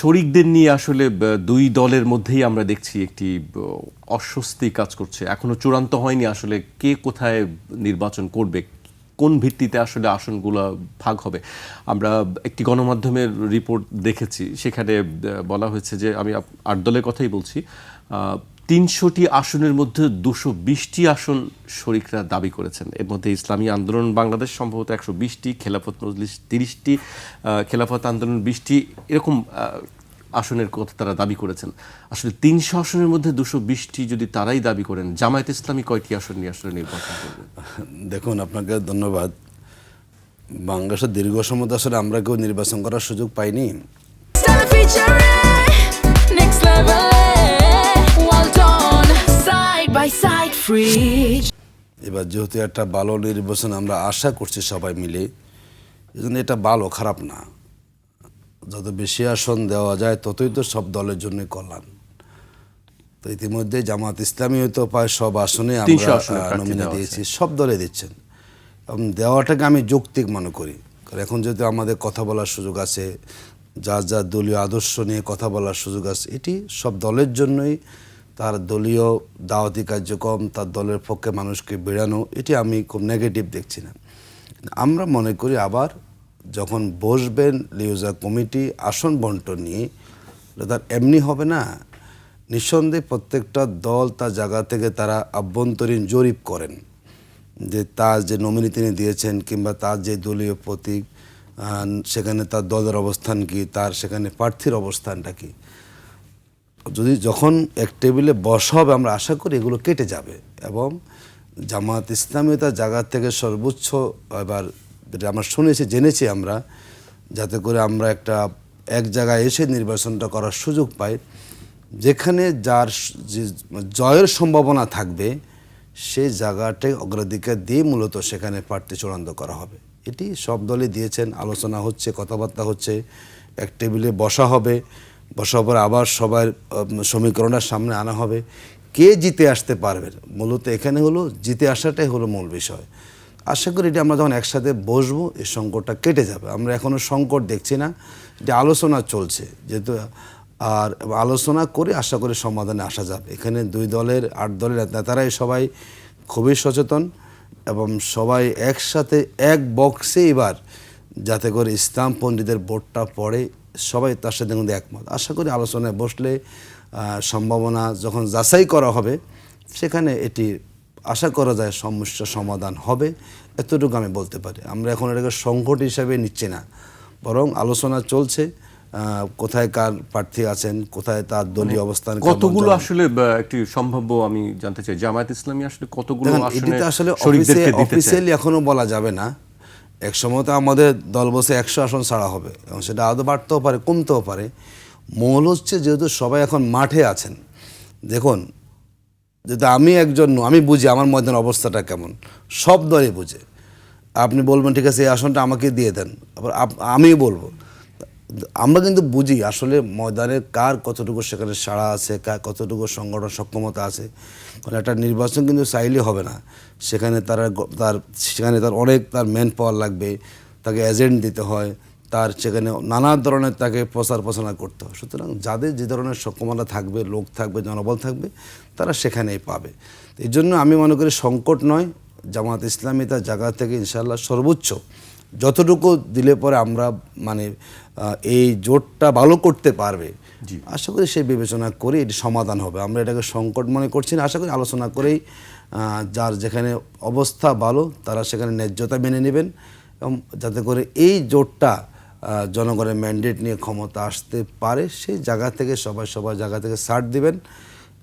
শরিকদের নিয়ে আসলে দুই দলের মধ্যেই আমরা দেখছি একটি অস্বস্তি কাজ করছে। এখনও চূড়ান্ত হয়নি আসলে কে কোথায় নির্বাচন করবে, কোন ভিত্তিতে আসলে আসনগুলো ভাগ হবে। আমরা একটি গণমাধ্যমের রিপোর্ট দেখেছি, সেখানে বলা হয়েছে যে, আমি আট দলের কথাই বলছি তিনশোটি আসনের মধ্যে দুশো বিশটি আসন শরিকরা দাবি করেছেন। এর মধ্যে ইসলামী আন্দোলন বাংলাদেশ সম্ভবত একশো বিশটি খেলাফত মজলিস তিরিশটি খেলাফত আন্দোলন বিশটি এরকম আসনের কথা তারা দাবি করেছেন। আসলে তিনশো আসনের মধ্যে দুশো বিশটি যদি তারাই দাবি করেন জামায়াত ইসলামী কয়টি আসন নিয়ে আসলে নির্বাচন করবে? দেখুন আপনাকে ধন্যবাদ। বাংলাদেশের দীর্ঘ সময় আসলে আমরা কেউ নির্বাচন করার সুযোগ পাইনি। Side by side, free. এবার যেহেতু একটা ভালো নির্বাচন আমরা আশা করছি সবাই মিলে এই জন্য এটা ভালো খারাপ না। যত বেশি আসন দেওয়া যায় ততই তো সব দলের জন্য কল্যাণ। তো ইতিমধ্যে জামাত ইসলামী হয়তো প্রায় সব আসনে 300 আমরা নমিনি দিয়েছি সব দলে দিচ্ছেন। এবং দেওয়াটাকে আমি যৌক্তিক মনে করি। কারণ এখন যেহেতু আমাদের কথা বলার সুযোগ আছে যার যার দলীয় আদর্শ নিয়ে কথা বলার সুযোগ আছে এটি সব দলের জন্যই তার দলীয় দাওয়াতি কার্যক্রম, তার দলের পক্ষে মানুষকে বেড়ানো, এটি আমি খুব নেগেটিভ দেখছি না। আমরা মনে করি আবার যখন বসবেন লিউজা কমিটি আসন বন্টন নিয়ে, তার এমনি হবে না। নিঃসন্দেহে প্রত্যেকটা দল তার জায়গা থেকে তারা আভ্যন্তরীণ জরিপ করেন। যে তার যে নমিনি তিনি দিয়েছেন কিংবা তার যে দলীয় প্রতীক সেখানে তার দলের অবস্থান কি, তার সেখানে প্রার্থীর অবস্থানটা কি যদি যখন এক টেবিলে বসা হবে, আমরা আশা করি এগুলো কেটে যাবে এবং জামাত ইসলামী তার জায়গা থেকে সর্বোচ্চ এবার আমরা শুনেছি, জেনেছি আমরা, যাতে করে আমরা একটা এক জায়গায় এসে নির্বাচনটা করার সুযোগ পাই, যেখানে যার জয়ের সম্ভাবনা থাকবে সেই জায়গাটাই অগ্রাধিকার দিয়ে মূলত সেখানে প্রার্থী চূড়ান্ত করা হবে। এটি সব দলই দিয়েছেন, আলোচনা হচ্ছে, কথাবার্তা হচ্ছে, এক টেবিলে বসা হবে। বসার পর আবার উম, সমীকরণের সামনে আনা হবে। কে জিতে আসতে পারবে? মূলত এখানে হলো জিতে আসাটাই হলো মূল বিষয়। আশা করি এটা আমরা যখন একসাথে বসবো এই সংকটটা কেটে যাবে। আমরা এখনও সংকট দেখছি না এটা আলোচনা চলছে। যেহেতু আর আলোচনা করে আশা করি সমাধানে আসা যাবে। এখানে দুই দলের আট দলের নেতারাই সবাই খুবই সচেতন এবং সবাই একসাথে এক বক্সে এবার যাতে করে ইসলাম পণ্ডিতের ভোটটা পড়ে। সবাই তার সাথে কিন্তু একমত। আশা করি আলোচনায় বসলে সম্ভাবনা যখন যাচাই করা হবে সেখানে এটি আশা করা যায় সমস্যা সমাধান হবে এতটুকু আমি বলতে পারি। আমরা এখন এটাকে সংকট হিসাবে নিচ্ছি না বরং আলোচনা চলছে কোথায় কার প্রার্থী আছেন কোথায় তার দলীয় অবস্থান কতগুলো আসলে একটি সম্ভাব্য আমি জানতে চাই জামায়াত ইসলামী আসলে কতগুলো আসলে অফিসিয়ালি এখনও বলা যাবে না এক সময় তো আমাদের দল বসে একশো আসন ছাড়া হবে, এবং সেটা আদৌ বাড়তেও পারে, কমতেও পারে। মূল হচ্ছে যেহেতু সবাই এখন মাঠে আছেন, দেখুন, যেহেতু আমি একজন, আমি বুঝি আমার ময়দান অবস্থাটা কেমন, সব দলই বুঝে। আপনি বলবেন, ঠিক আছে, এই আসনটা আমাকে দিয়ে দেন। আবার আমি বলব আমরা কিন্তু বুঝি আসলে ময়দানে কার কতটুকু সেখানে সাড়া আছে, কার কতটুকু সংগঠন সক্ষমতা আছে। কারণ একটা নির্বাচন কিন্তু চাইলে হবে না। সেখানে তারা তার, সেখানে তার অনেক তার ম্যান পাওয়ার লাগবে, তাকে এজেন্ট দিতে হয়, তার সেখানে নানা ধরনের তাকে প্রচার প্রচারণা করতে হয়। সুতরাং যাদের যে ধরনের সক্ষমতা থাকবে, লোক থাকবে, জনবল থাকবে, তারা সেখানেই পাবে। এই জন্য আমি মনে করি সংকট নয়, জামাত ইসলামী তার জায়গা থেকে ইনশাল্লাহ সর্বোচ্চ যতটুকু দিলে পরে আমরা মানে এই জোটটা ভালো করতে পারবে। আশা করি সেই বিবেচনা করে এটি সমাধান হবে। আমরা এটাকে সংকট মনে করছি না। আশা করি আলোচনা করেই যার যেখানে অবস্থা ভালো তারা সেখানে ন্যায্যতা মেনে নেবেন এবং যাতে করে এই জোটটা জনগণের ম্যান্ডেট নিয়ে ক্ষমতা আসতে পারে সেই জায়গা থেকে সবাই সবার জায়গা থেকে ছাড় দিবেন।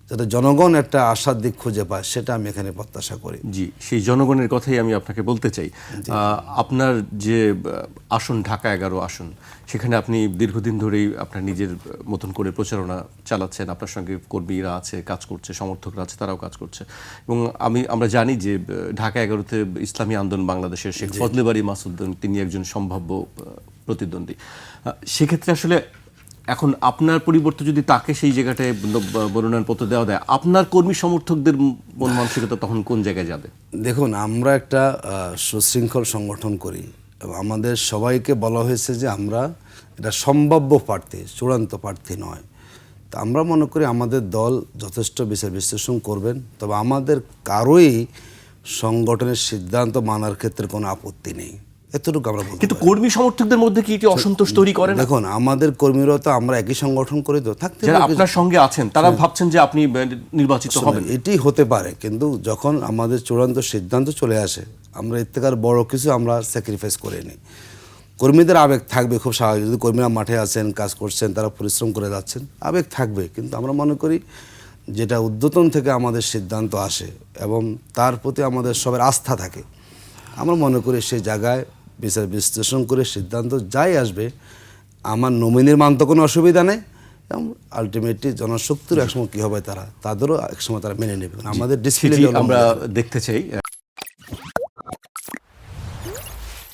যাতে জনগণ একটা আশার দিক খুঁজে পায় সেটা আমি এখানে প্রত্যাশা করি। জি সেই জনগণের কথাই আমি আপনাকে বলতে চাই। আপনার যে আসন ঢাকা এগারো আসন সেখানে আপনি দীর্ঘদিন ধরেই আপনার নিজের মতন করে প্রচারণা চালাচ্ছেন। আপনার সঙ্গে কর্মীরা আছে কাজ করছে সমর্থকরা আছে তারাও কাজ করছে। এবং আমি আমরা জানি যে ঢাকা এগারোতে ইসলামী আন্দোলন বাংলাদেশের শেখ ফজলেবাড়ি মাসুদ্দিন তিনি একজন সম্ভাব্য প্রতিদ্বন্দ্বী। সেক্ষেত্রে আসলে এখন আপনার পরিবর্তে যদি তাকে সেই জায়গাটায় মনোনয়নপত্র দেওয়া দেয়, আপনার কর্মী সমর্থকদের মন মানসিকতা তখন কোন জায়গায় যাবে? দেখুন, আমরা একটা সুশৃঙ্খল সংগঠন করি এবং আমাদের সবাইকে বলা হয়েছে যে আমরা এটা সম্ভাব্য প্রার্থী, চূড়ান্ত প্রার্থী নয়। তা আমরা মনে করি আমাদের দল যথেষ্ট বিচার বিশ্লেষণ করবেন, তবে আমাদের কারোই সংগঠনের সিদ্ধান্ত মানার ক্ষেত্রে কোনো আপত্তি নেই। এতটুকু আমরা বলতে কিন্তু কর্মী সমর্থকদের মধ্যে কি এটি অসন্তোষ তৈরি করে না? দেখুন আমাদের কর্মীরা তো আমরা একই সংগঠন করে তো থাকতে যারা আপনার সঙ্গে আছেন তারা ভাবছেন যে আপনি নির্বাচিত হবেন। এটি হতে পারে কিন্তু যখন আমাদের চূড়ান্ত সিদ্ধান্ত চলে আসে আমরা এর থেকে আর বড় কিছু আমরা স্যাক্রিফাইস করে নিই। কর্মীদের আবেগ থাকবে খুব স্বাভাবিক যদি কর্মীরা মাঠে আছেন কাজ করছেন তারা পরিশ্রম করে যাচ্ছেন আবেগ থাকবে কিন্তু আমরা মনে করি যেটা উদ্যতন থেকে আমাদের সিদ্ধান্ত আসে এবং তার প্রতি আমাদের সবার আস্থা থাকে আমরা মনে করি সেই জায়গায় বিচার বিশ্লেষণ করে সিদ্ধান্ত যাই আসবে আমার নমিনির মান তো কোনো অসুবিধা নেই। এবং আলটিমেটলি জনশক্তির একসময় কী হবে তারা তাদেরও একসময় তারা মেনে নেবে। আমাদের ডিসিপ্লিন আমরা দেখতে চাই।